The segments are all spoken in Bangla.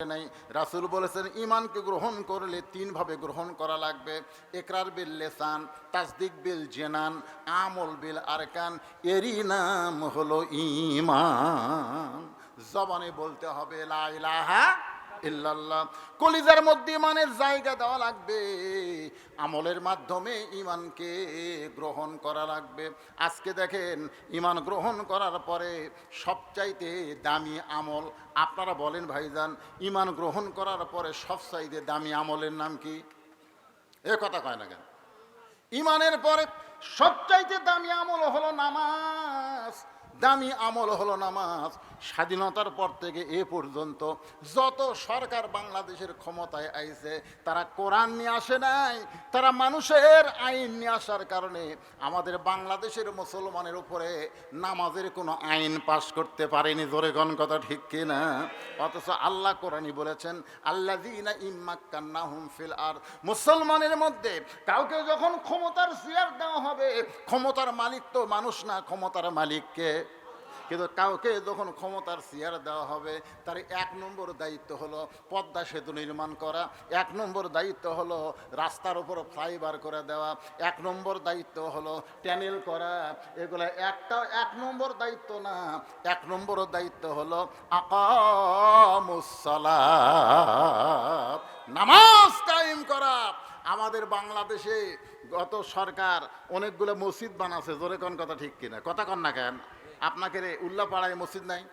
নাই। রাসুল বলেছেন ইমানকে গ্রহণ করলে তিনভাবে গ্রহণ করা লাগবে। একরার বিল লেসান, তাসদিক বিল জেনান, আমল বিল আরকান, এরই নাম হলো ইমান জবানে বলতে হবে, লা ইলাহা ইল্লাল্লাহ। কলিজার মধ্যে ইমানের জায়গা দেওয়া লাগবে। আমলের মাধ্যমে ইমানকে গ্রহণ করা লাগবে। আজকে দেখেন, ইমান গ্রহণ করার পরে সবচাইতে দামি আমল, আপনারা বলেন ভাইজান, ইমান গ্রহণ করার পরে সবচাইতে দামি আমলের নাম কি? এ কথা কয় না কেন? ইমানের পরে সবচাইতে দামি আমল হলো নামাজ। দামি আমল হলো নামাজ। স্বাধীনতার পর থেকে এ পর্যন্ত যত সরকার বাংলাদেশের ক্ষমতায় আইছে, তারা কোরআন নিয়ে আসে নাই, তারা মানুষের আইন নিয়ে আসার কারণে আমাদের বাংলাদেশের মুসলমানের উপরে নামাজের কোনো আইন পাশ করতে পারেনি। জোরে গণ কথা ঠিক কিনা? অথচ আল্লাহ কোরআনই বলেছেন আল্লাহ দিনা হুম ফিল আর মুসলমানের মধ্যে কাউকে যখন ক্ষমতার চেয়ার দেওয়া হবে, ক্ষমতার মালিক তো মানুষ না, ক্ষমতার মালিককে। কিন্তু কাউকে যখন ক্ষমতার চেয়ার দেওয়া হবে, তার এক নম্বর দায়িত্ব হলো পদ্মা সেতু নির্মাণ করা, এক নম্বর দায়িত্ব হলো রাস্তার উপর ফ্লাইওভার করে দেওয়া, এক নম্বর দায়িত্ব হলো ট্যানেল করা, এগুলো একটা এক নম্বর দায়িত্ব না, এক নম্বর দায়িত্ব হলো আকামুসসালাত নামাজ কায়েম করা। আমাদের বাংলাদেশে গত সরকার অনেকগুলো মসজিদ বানাচ্ছে জোরে কোন কথা ঠিক কিনা? কথা কন না কেন? আপনাকে রে, উল্লাপাড়ায় মসজিদ নাই।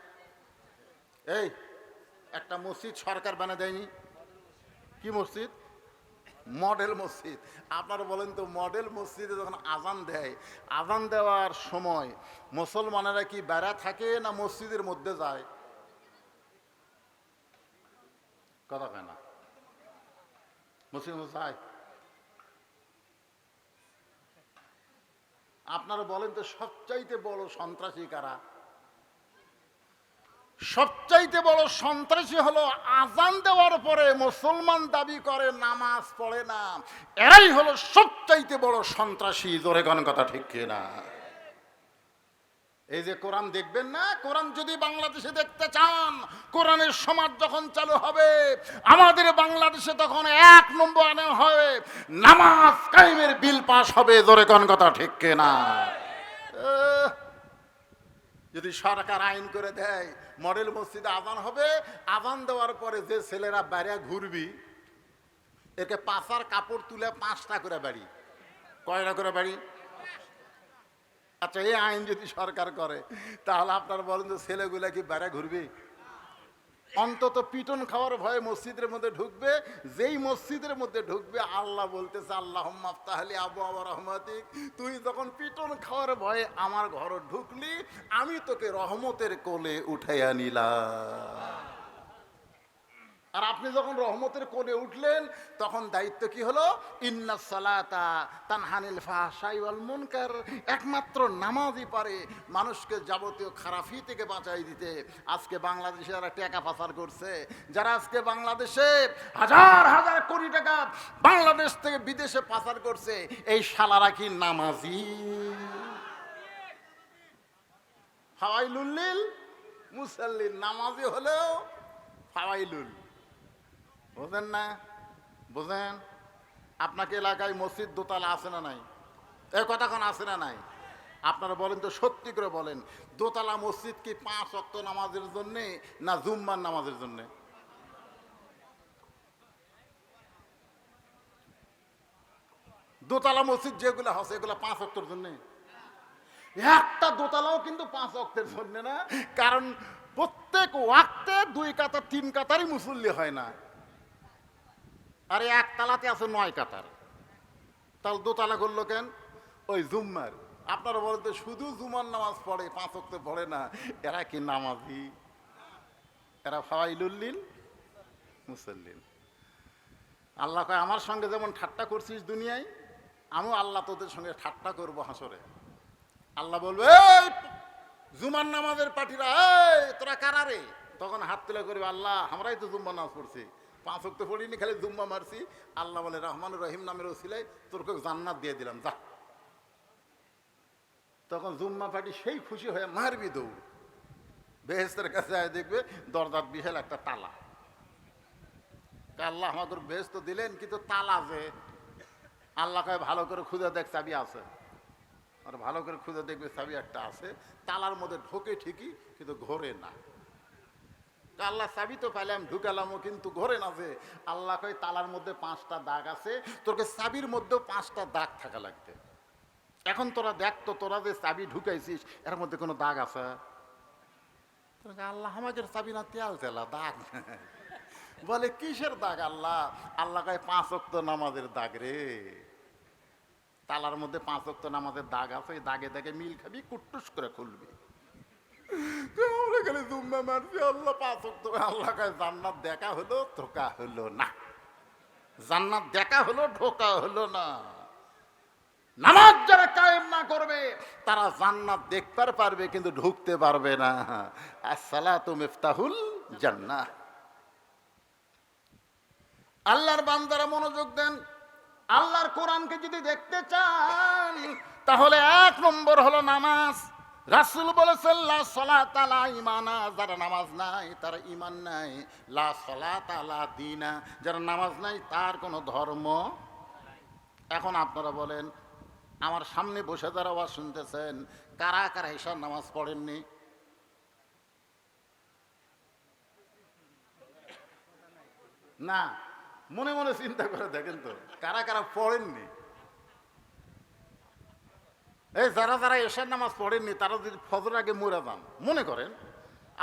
এই, একটা মসজিদ সরকার বানা দেয়নি। কি মসজিদ? মডেল মসজিদ। আপনারা বলেন তো, মডেল মসজিদে যখন আজান দেয়, আজান দেওয়ার সময় মুসলমানেরা কি বেড়া থাকে না মসজিদের মধ্যে যায়? কথা কেনা মসজিদ যায়? আপনারা বলেন তো সবচাইতে বড় সন্ত্রাসী কারা? সবচাইতে বড় সন্ত্রাসী হলো আজান দেওয়ার পরে মুসলমান দাবি করে নামাজ পড়ে না। এরাই হলো সবচাইতে বড় সন্ত্রাসী। জোরে কথা ঠিক না এই যে কোরআন দেখবেন না? কোরআন যদি বাংলাদেশে দেখতে চান, কোরআনের সমাজ যখন চালু হবে, আমাদের বাংলাদেশে তখন এক নম্বর আনে হবে, নামাজ কায়েমের বিল পাস হবে, জোরে কোন কথা ঠিক না যদি সরকার আইন করে দেয়, মডেল মসজিদে আজান হবে, আজান দেওয়ার পরে যে ছেলেরা বাইরে ঘুরবি, একে পাশার কাপড় তুলে পাঁচটা করে বাড়ি। কয়টা করে বাড়ি? আচ্ছা এই আইন যদি সরকার করে, তাহলে আপনার বলেন যে ছেলেগুলা কি বাইরে ঘুরবে? অন্তত পিটন খাওয়ার ভয়ে মসজিদের মধ্যে ঢুকবে, যেই মসজিদের মধ্যে ঢুকবে, আল্লাহ বলতেছে আল্লাহ তাহলে আবু আবার রহমাতিক, তুই যখন পিটন খাওয়ার ভয়ে আমার ঘর ঢুকলি, আমি তোকে রহমতের কোলে উঠাইয়া নিলাম। আর আপনি যখন রহমতের কোলে উঠলেন, তখন দায়িত্ব কি হলো? ইন্না সালাতা তানহানিল ফাহশাই ওয়াল মুনকার। একমাত্র নামাজই পারে মানুষকে যাবতীয় খারাপি থেকে বাঁচাই দিতে। আজকে বাংলাদেশে যারা টাকা পাচার করছে, যারা আজকে বাংলাদেশে হাজার হাজার কোটি টাকা বাংলাদেশ থেকে বিদেশে পাচার করছে, এই শালারা কি নামাজি? হাওয়াইলুল্লিল মুসাল্লিন, নামাজি হলেও ফাওয়াইলুল। বুঝেন না? বুঝেন? আপনাকে এলাকায় মসজিদ দোতলা আছে না নাই? এ কথাক্ষণ আছে না নাই? আপনারা বলেন তো, সত্যি করে বলেন, দোতলা মসজিদ কি পাঁচ অক্ত নামাজের জন্যে না জুম্মার নামাজের জন্যে? দোতলা মসজিদ যেগুলো আছে, এগুলো পাঁচ অক্টর জন্যে? একটা দোতলাও কিন্তু পাঁচ অক্টের জন্য না, কারণ প্রত্যেক ওয়াক্তে দুই কাতার, তিন কাতারই মুসল্লি হয় না। আর এই একতলাতে আছে নয় কাতার। তাহলে দোতলা করল কেন? ওই জুম্মার। আপনারা বলতে শুধু জুমার নামাজ পড়ে পাঁচ অক্টে পড়ে না এরা কি নামাজি? এরা ফাওয়াইলুল্লিন মুসল্লিন আল্লাহ কয় আমার সঙ্গে যেমন ঠাট্টা করছিস দুনিয়ায় আমিও আল্লাহ তোদের সঙ্গে ঠাট্টা করব হাসরে। আল্লাহ বলবে "এই, জুমার নামাজের পাঠিরা তোরা কারা রে? তখন হাত তুলে করবে আল্লাহ আমরাই তো জুম্মা নামাজ পড়ছি। পাঁচ অক্ত পড়িনি, খালি জুম্মা মারছি। আল্লাহ বলে রহমান রহিম নামের ওসিলাই তোরকে জান্নাত দিয়ে দিলাম, যা। তখন জুম্মা পার্টি সেই খুশি হয়ে মারবি দৌড়। বেহেস্তের কাছে আয় দেখবে, দরজার বিশাল একটা তালা। আল্লাহ আমাকে বেশ তো দিলেন, কিন্তু তালা যে, আল্লাহ কয়, ভালো করে খুঁজে দেখ, চাবি আছে। আর ভালো করে খুঁজে দেখবে, চাবি একটা আছে। তালার মধ্যে ঢোকে ঠিকই, কিন্তু ঘোরে না। আল্লাহ চাবি তো পাইলাম ঢুকালামও কিন্তু ঘরে না যে আল্লাহ কয়, তালার মধ্যে পাঁচটা দাগ আছে তোকে চাবির মধ্যেও পাঁচটা দাগ থাকা লাগবে। এখন তোরা দেখ তো, তোরা যে চাবি ঢুকাইছিস, এর মধ্যে কোনো দাগ আছে? আল্লাহ আমাদের চাবি না, তেল তেলা দাগ। বলে, কিসের দাগ আল্লাহ? আল্লাহ কয়, পাঁচ অক্ত নামাজের দাগ রে। তালার মধ্যে পাঁচ অক্ত নামাজের দাগ আছে, ওই দাগে দাগে মিল খাবি, কুট্টুস করে খুলবি। আমরা খালি জুম্মা মারছি আল্লাহ পাঁচ অক্ত আল্লাহ কয় জান্নাত দেখা হলো, ধোকা হলো না। জান্নাত দেখা হলো ঢোকা হলো না। নামাজ যারা কায়েম না করবে, তারা জান্নাত দেখতে পারবে, কিন্তু ঢুকতে পারবে না। আসসালাতু মিফতাহুল জান্নাহ। আল্লাহর বান্দারা মনোযোগ দেন। আল্লাহর কোরআনকে যদি দেখতে চান, তাহলে এক নম্বর হলো নামাজ। রাসুল বলেছেন, লা সলাত আলা ইমানা যারা নামাজ নাই, তারা ইমান নাই। লা সলাত আলা দিনা যারা নামাজ নাই, তার কোনো ধর্ম এখন আপনারা বলেন, আমার সামনে বসে যারা আওয়াজ শুনতেছেন, কারা কারা ঈশার নামাজ পড়েননি? না, মনে মনে চিন্তা করে দেখেন তো, কারা কারা পড়েননি? এই যারা যারা এশার নামাজ পড়েননি, তারা যদি ফজর আগে মরে যান, মনে করেন,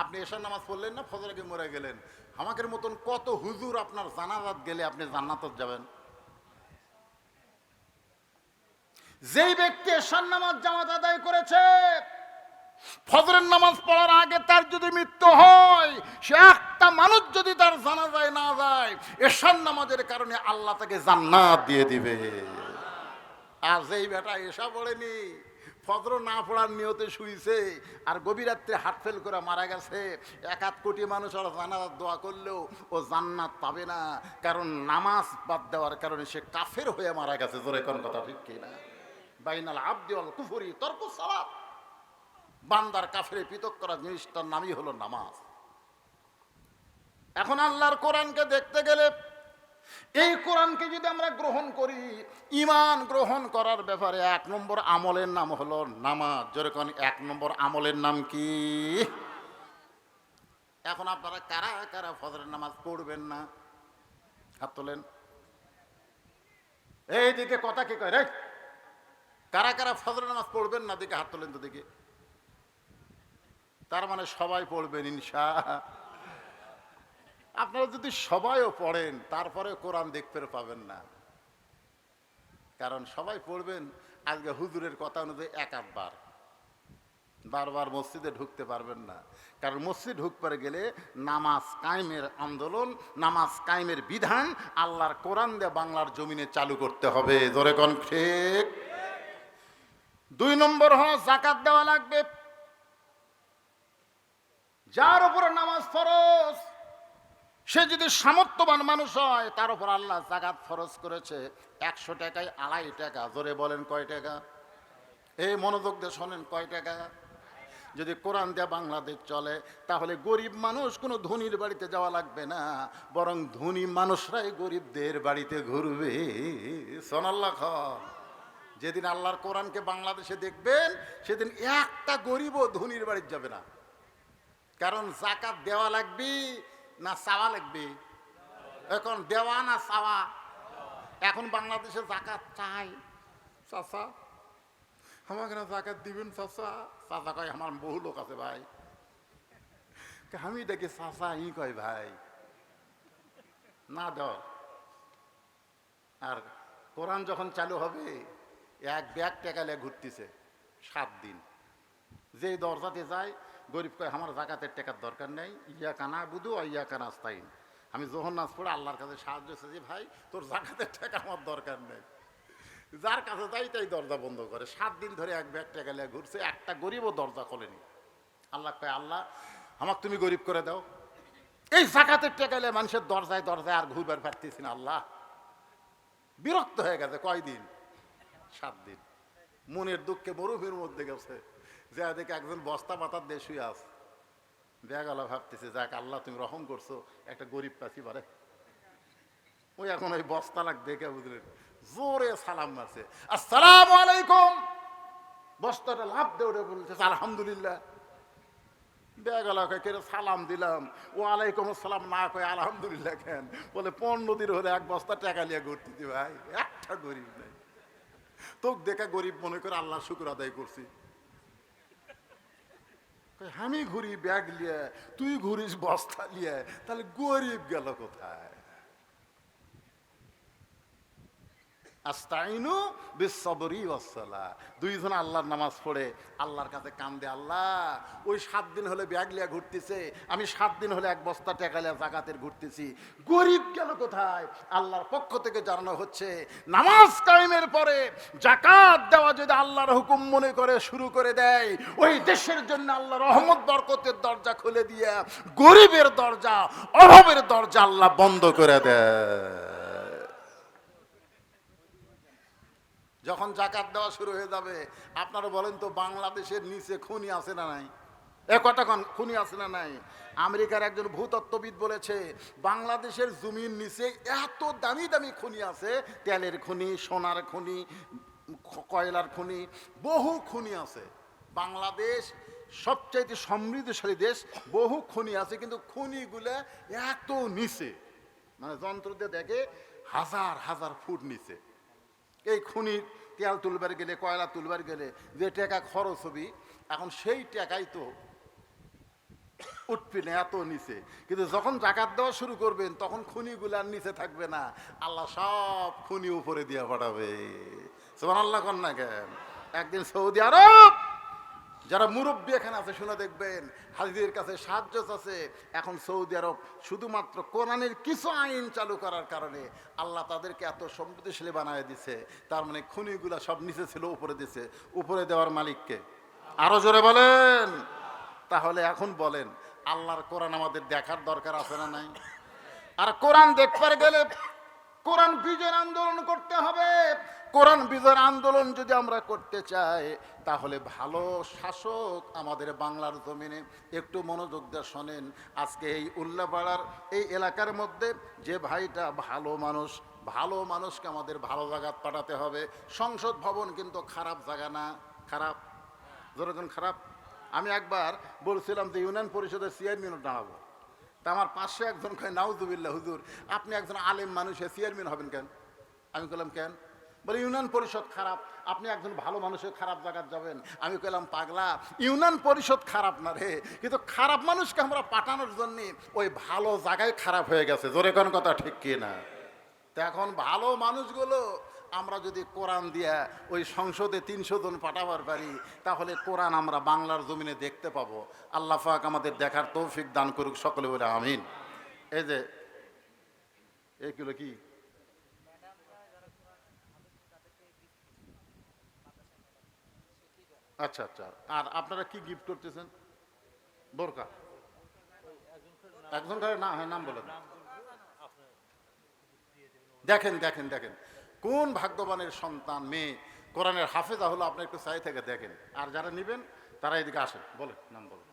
আপনি এশার নামাজ পড়লেন না, ফজর আগে মরে গেলেন। আমাদের মতন কত হুজুর আপনার জানাজাত গেলে আপনি জান্নাতত যাবেন? যেই ব্যক্তি এশার নামাজ জামাত আদায় করেছে, ফজরের নামাজ পড়ার আগে তার যদি মৃত্যু হয়, সে একটা মানুষ যদি তার জানা যায় না যায়, এশার নামাজের কারণে আল্লাহ তাকে জান্নাত দিয়ে দিবে। আর যেই বেটা এসা পড়েনি ফজর না পড়ার নিয়তে শুইছে, আর গভীর রাত্রে হাট ফেল করে মারা গেছে। এক আধ কোটি মানুষ আর জানাজাত দোয়া করলেও ও জান্নাত পাবে না, কারণ নামাজ বাদ দেওয়ার কারণে সে কাফের হয়ে মারা গেছে। জোরে কোন কথা ঠিক কিনা বাইনাল আব্দি কুফুরি তর্ক সালাত। বান্দার কাফেরে পৃথক করা জিনিসটার নামই হলো নামাজ। এখন আল্লাহর কোরআনকে দেখতে গেলে এই কোরআনকে যদি আমরা গ্রহণ করি ইমান গ্রহণ করার ব্যাপারে এক নম্বর আমলের নাম হলো নামাজ। যেরকম এক নম্বর আমলের নাম কি? এখন আপনারা কারা কারা ফজরের নামাজ পড়বেন না? হাত তোলেন। এই দিকে কথা কি কয় রে? কারা কারা ফজরের নামাজ পড়বেন না? দিকে হাত তোলেন তো দিকে। তার মানে সবাই পড়বেন ইনশা। আপনারা যদি সবাইও পড়েন তারপরে কোরআন দেখতে পাবেন না। কারণ সবাই পড়বেন, আজকে হুজুরের কথা অনুযায়ী এক আধবার বারবার মসজিদে ঢুকতে পারবেন না। কারণ মসজিদ ঢুকতে গেলে নামাজ কায়েমের আন্দোলন, নামাজ কায়েমের বিধান আল্লাহর কোরআন দিয়ে বাংলার জমিনে চালু করতে হবে। ধরে কোন ঠিক? দুই নম্বর হলো জাকাত দেওয়া লাগবে। যার উপরে নামাজ ফরজ সে যদি সামর্থ্যবান মানুষ হয়, তার উপর আল্লাহ জাকাত ফরজ করেছে। একশো টাকায় আড়াই টাকা, জোরে বলেন কয় টাকা? এই মনোযোগ দিয়ে শোনেন, কয় টাকা? যদি কোরআন দেয়া বাংলাদেশ চলে, তাহলে গরিব মানুষ কোনো ধনীর বাড়িতে যাওয়া লাগবে না, বরং ধনী মানুষরাই গরিবদের বাড়িতে ঘুরবে। সোনাল্লাহ খান। যেদিন আল্লাহর কোরআনকে বাংলাদেশে দেখবেন, সেদিন একটা গরিবও ধনীর বাড়িতে যাবে না। কারণ জাকাত দেওয়া লাগবে না চাওয়া লাগবে। এখন দেওয়া না চাওয়া। এখন বাংলাদেশে জাকাত চাই। চাচা, আমাকে না জাকাত দিবেন চাচা। চাচা কয়, আমার বহু লোক আছে ভাই। আমি দেখি চাচা ই কয় ভাই। না দাও। আর কোরআন যখন চালু হবে, এক ব্যাগ টেকালে ঘুরতেছে, সাত দিন। যে দরজাতে যায় গরিব কয়, আমার জাকাতের টাকার দরকার নেই ইয়া কানা বুধু ইয়া কানা আস্তাইন আমি যখন নাচ পড়ে আল্লাহর কাছে সাহায্য চাইছি ভাই, তোর জাকাতের টাকা আমার দরকার নেই। যার কাছে যাই তাই দরজা বন্ধ করে। সাত দিন ধরে এক ব্যাগ টাকা লিয়ে ঘুরছে, একটা গরিবও দরজা খোলেনি। আল্লাহ কয়, আল্লাহ, আমাকে তুমি গরিব করে দাও। এই জাকাতের টাকা লিয়ে মানুষের দরজায় দরজায় আর ঘুরবার পারতেছি না, আল্লাহ। বিরক্ত হয়ে গেছে কয়দিন? সাত দিন। মনের দুঃখে মরুভূমির মধ্যে গেছে। যে দেখে একজন বস্তা পাতার দিয়ে শুয়ে আছে। দেখা গেল, ভাবতেছে, যাক, আল্লাহ তুমি রহম করছ, একটা গরিব পাচ্ছি পারে। ওই এখন ওই বস্তা লাগ, দেখে বুঝলেন, জোরে সালাম মারছে। আসসালাম আলাইকুম। বস্তাটা লাভ দে ওরে বলছে আলহামদুলিল্লাহ। বেগালাকে কেন সালাম দিলাম। ও আলাইকুম আসসালাম, না কয়ে, আলহামদুলিল্লাহ কেন? বলে, পনেরো দিন হলে এক বস্তা টাকা নিয়ে ঘুরতেছি ভাই, একটা গরিব নেই। তোক দেখা গরিব মনে করে আল্লাহ শুক্র আদায় করছি। আমি ঘুরি ব্যাগ লিয়ে তুই ঘুরিস বস্তা লিয়ে তাহলে গরিব গেল কোথায়? আস্তাইনু বিশ্বরি দুইজন আল্লাহর নামাজ পড়ে, আল্লাহর কাছে কান্দে, আল্লাহ, ওই সাত দিন হলে ঘুরতেছে, আমি সাত দিন হলে এক বস্তা টাকা লিয়া জাকাতের ঘুরতেছি। গরিব গেল কোথায়? আল্লাহর পক্ষ থেকে জানানো হচ্ছে, নামাজ কায়েমের পরে জাকাত দেওয়া যদি আল্লাহর হুকুম মনে করে শুরু করে দেয়, ওই দেশের জন্য আল্লাহ রহমত, বরকতের দরজা খুলে দিয়ে গরিবের দরজা, অভাবের দরজা আল্লাহ বন্ধ করে দেয়। যখন জাকাত দেওয়া শুরু হয়ে যাবে, আপনারা বলেন তো বাংলাদেশের নিচে খুনি আছে না নাই? এ কতক্ষণ খুনি আছে না নাই? আমেরিকার একজন ভূতত্ত্ববিদ বলেছে, বাংলাদেশের জমির নিচে এত দামি দামি খনি আছে, তেলের খনি, সোনার খনি কয়লার খনি, বহু খনি আছে। বাংলাদেশ সবচাইতে সমৃদ্ধশালী দেশ, বহু খনি আছে, কিন্তু খনিগুলো এত নিচে। মানে যন্ত্র দিয়ে দেখে হাজার হাজার ফুট নিচে। এই খুনি তেল তুলবার গেলে, কয়লা তুলবার গেলে যে টাকা খরচ হবি, এখন সেই টাকাই তো উঠবে না, এত নিচে। কিন্তু যখন জাকাত দেওয়া শুরু করবেন, তখন খুনিগুলো আর নিচে থাকবে না। আল্লাহ সব খুনি উপরে দিয়ে পাঠাবে। সোমান আল্লাহ কন্যা কেন? একদিন সৌদি আরব যারা মুরব্বী এখানে আছে, শুনে দেখবেন হাজিদের কাছে সাহায্য আছে। এখন সৌদি আরব শুধুমাত্র কোরআনের কিছু আইন চালু করার কারণে আল্লাহ তাদেরকে এত সমৃদ্ধশালী বানায় দিছে। তার মানে খুনিগুলা সব নিচে ছিল, উপরে দিছে। উপরে দেওয়ার মালিককে। আরও জোরে বলেন। তাহলে এখন বলেন, আল্লাহর কোরআন আমাদের দেখার দরকার আছে না নাই? আর কোরআন দেখবার গেলে কোরআন বিজয়ের আন্দোলন করতে হবে। কোরআন বিজয়ের আন্দোলন যদি আমরা করতে চাই, তাহলে ভালো শাসক আমাদের বাংলার জমিনে। একটু মনোযোগ দিয়ে শোনেন, আজকে এই উল্লাপাড়ার এই এলাকার মধ্যে যে ভাইটা ভালো মানুষ, ভালো মানুষকে আমাদের ভালো জায়গা পাঠাতে হবে। সংসদ ভবন কিন্তু খারাপ জায়গা না, খারাপ? যেরকম খারাপ? আমি একবার বলছিলাম যে ইউনিয়ন পরিষদের চেয়ারম্যান দাঁড়াবো তা আমার পাশে একজন কয়, নাউজুবিল্লাহ, হুজুর, আপনি একজন আলেম মানুষের চেয়ারম্যান হবেন কেন? আমি বললাম কেন? বলে, ইউনিয়ন পরিষদ খারাপ, আপনি একজন ভালো মানুষের খারাপ জায়গায় যাবেন। আমি কইলাম, পাগলা, ইউনিয়ন পরিষদ খারাপ না রে, কিন্তু খারাপ মানুষকে আমরা পাঠানোর জন্য ওই ভালো জায়গায় খারাপ হয়ে গেছে। জোরে কোন কথা ঠিক কি না তো এখন ভালো মানুষগুলো আমরা যদি কোরআন দিয়া ওই সংসদে তিনশো জন পাঠাবার পারি, তাহলে কোরআন আমরা বাংলার জমিনে দেখতে পাবো। আল্লাহ পাক আমাদের দেখার তৌফিক দান করুক সকলে বলে আমিন। এই যে এগুলো কি আচ্ছা আচ্ছা। আর আপনারা কি গিফট করতেছেন? বোরকা? একজন না হ্যাঁ নাম বলেন। দেখেন দেখেন দেখেন। কোন ভাগ্যবানের সন্তান, মেয়ে? কোরআনের হাফেজা হলো আপনি একটু সাই থেকে দেখেন। আর যারা নেবেন, তারা এদিকে আসেন। বলেন, নাম বলেন।